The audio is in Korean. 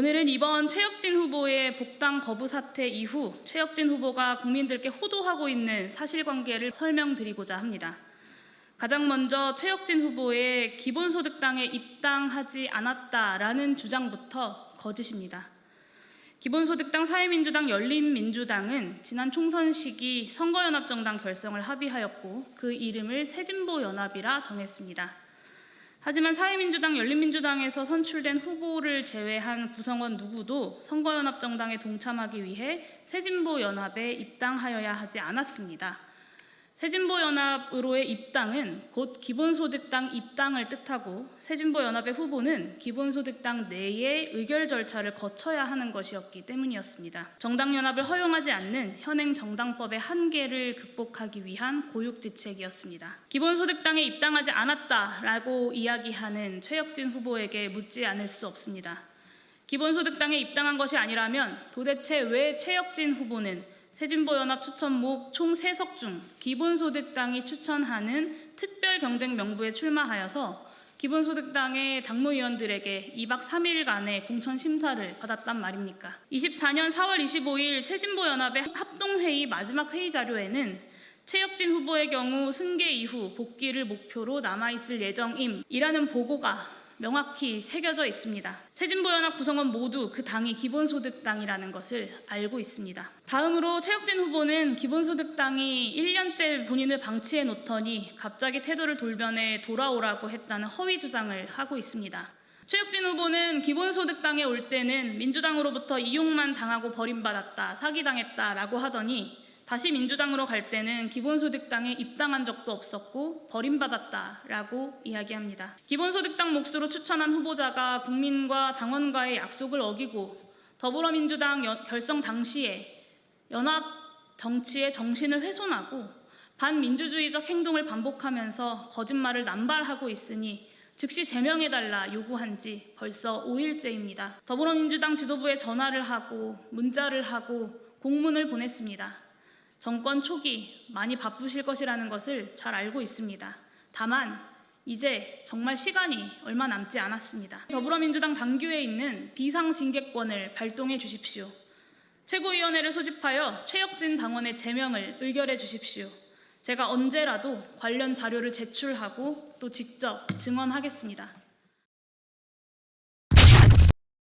오늘은 이번 최혁진 후보의 복당 거부 사태 이후 최혁진 후보가 국민들께 호도하고 있는 사실관계를 설명드리고자 합니다. 가장 먼저 최혁진 후보의 기본소득당에 입당하지 않았다라는 주장부터 거짓입니다. 기본소득당, 사회민주당, 열린민주당은 지난 총선 시기 선거연합정당 결성을 합의하였고 그 이름을 새진보연합이라 정했습니다. 하지만 사회민주당, 열린민주당에서 선출된 후보를 제외한 구성원 누구도 선거연합정당에 동참하기 위해 새진보연합에 입당하여야 하지 않았습니다. 새진보연합으로의 입당은 곧 기본소득당 입당을 뜻하고 새진보연합의 후보는 기본소득당 내의 의결 절차를 거쳐야 하는 것이었기 때문이었습니다. 정당연합을 허용하지 않는 현행 정당법의 한계를 극복하기 위한 고육지책이었습니다. 기본소득당에 입당하지 않았다라고 이야기하는 최혁진 후보에게 묻지 않을 수 없습니다. 기본소득당에 입당한 것이 아니라면 도대체 왜 최혁진 후보는 새진보연합 추천목 총 3석 중 기본소득당이 추천하는 특별 경쟁 명부에 출마하여서 기본소득당의 당무위원들에게 2박 3일간의 공천 심사를 받았단 말입니까? 24년 4월 25일 새진보연합의 합동회의 마지막 회의 자료에는 최혁진 후보의 경우 승계 이후 복귀를 목표로 남아있을 예정임이라는 보고가 명확히 새겨져 있습니다. 새진보연합 구성원 모두 그 당이 기본소득당이라는 것을 알고 있습니다. 다음으로 최혁진 후보는 기본소득당이 1년째 본인을 방치해 놓더니 갑자기 태도를 돌변해 돌아오라고 했다는 허위 주장을 하고 있습니다. 최혁진 후보는 기본소득당에 올 때는 민주당으로부터 이용만 당하고 버림받았다, 사기당했다라고 하더니 다시 민주당으로 갈 때는 기본소득당에 입당한 적도 없었고 버림받았다라고 이야기합니다. 기본소득당 몫으로 추천한 후보자가 국민과 당원과의 약속을 어기고 더불어민주당 여- 결성 당시에 연합 정치의 정신을 훼손하고 반민주주의적 행동을 반복하면서 거짓말을 남발하고 있으니 즉시 제명해달라 요구한 지 벌써 5일째입니다. 더불어민주당 지도부에 전화를 하고 문자를 하고 공문을 보냈습니다. 정권 초기 많이 바쁘실 것이라는 것을 잘 알고 있습니다. 다만 이제 정말 시간이 얼마 남지 않았습니다. 더불어민주당 당규에 있는 비상징계권을 발동해 주십시오. 최고위원회를 소집하여 최혁진 당원의 제명을 의결해 주십시오. 제가 언제라도 관련 자료를 제출하고 또 직접 증언하겠습니다.